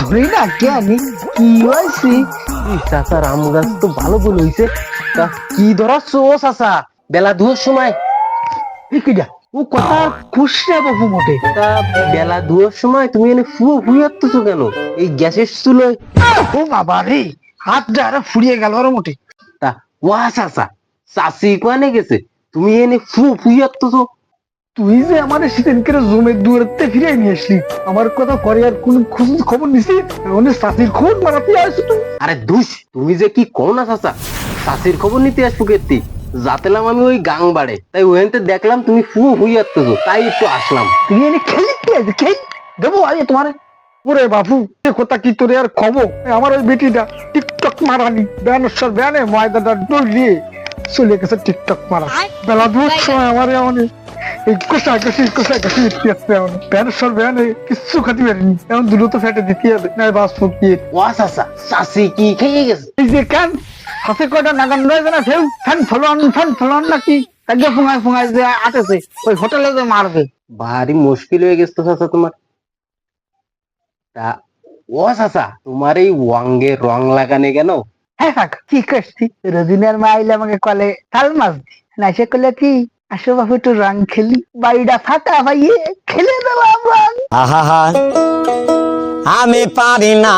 ধরি না কি হয়েছে? এই চাচার আম গাছ তো ভালো হইছে তা কি ধরাচ্ছ ও চাচা? বেলা দুয়ের সময়। ও কথা খুশরা বাবু মোটে তা বেলা দুয়ের সময় তুমি এনে ফুয়ো ফুয়াচ্তেছো কেন? এই গ্যাসের চুলোয়। ও বাবা রে হাতটা আরে ফুরিয়ে গেল ওর মোটে তা ওয়া চাচা চাচি কোয়ানে গেছে? তুমি এনে ফুয়ো ফুয়াচ্তেছো তুই যে আমাদের সেদিনকে জমির দূরত্বে ফিরে নিয়ে আসলি আমার কথা করে আর কোন খোঁজ খবর নিছি? ওনে সাথীর খোঁজ মারাতে আসছো তুই আরে দুস তুমি যে কি কও না চাচা? চাচির খবর নিতে আসব কেতি? যাতেলাম আমি ওই গাং বাড়ে। তাই ওখানতে দেখলাম তুমি ফুয়ো ফুয়াচ্তেছো তাই একটু আসলাম। তুই এনে খেলি কি আছে খেল? দেবো আজ তোমার। ওরে বাবু এ কথা কি তোরে আর খবর আমার ওই বেটিটা টিকটক মারানি। ব্যানসর ব্যানে ময়দাটা ডলিয়ে চলে গেছে টিকটক মারা। বেলা দুর সময় আমার এমন এই কষা কষি কষা কষি দিতে আসছে এমন ব্যানসর ব্যানে কিচ্ছু খাতে পারিনি। এমন দ্রুত ফেটে দিতে হবে না বাস ফুকিয়ে। ওয়া চাচা চাচি কি খেয়ে গেছে? এই যে কেন? হাতে কয়টা নাগান রয়ে না ফেউ ফ্যান ফলন ফ্যান ফলন নাকি? একদম ফুঙায় ফুঙায় যে আটেছে ওই হোটেলে যে মারবে। ভারী মুশকিল হয়ে গেছে তো চাচা তোমার। তা ও চাচা তোমার এই ওয়াঙ্গে রং লাগানে কেন? হ্যাঁ কাক কি করছি রোজিনার মা আইলে আমাকে কলে তাল মাছ দি না সে কলে কি? আসো একটু রং খেলি। বাড়িটা ফাঁকা ভাইয়ে খেলে দিলাম রং আহা আমি পারি না।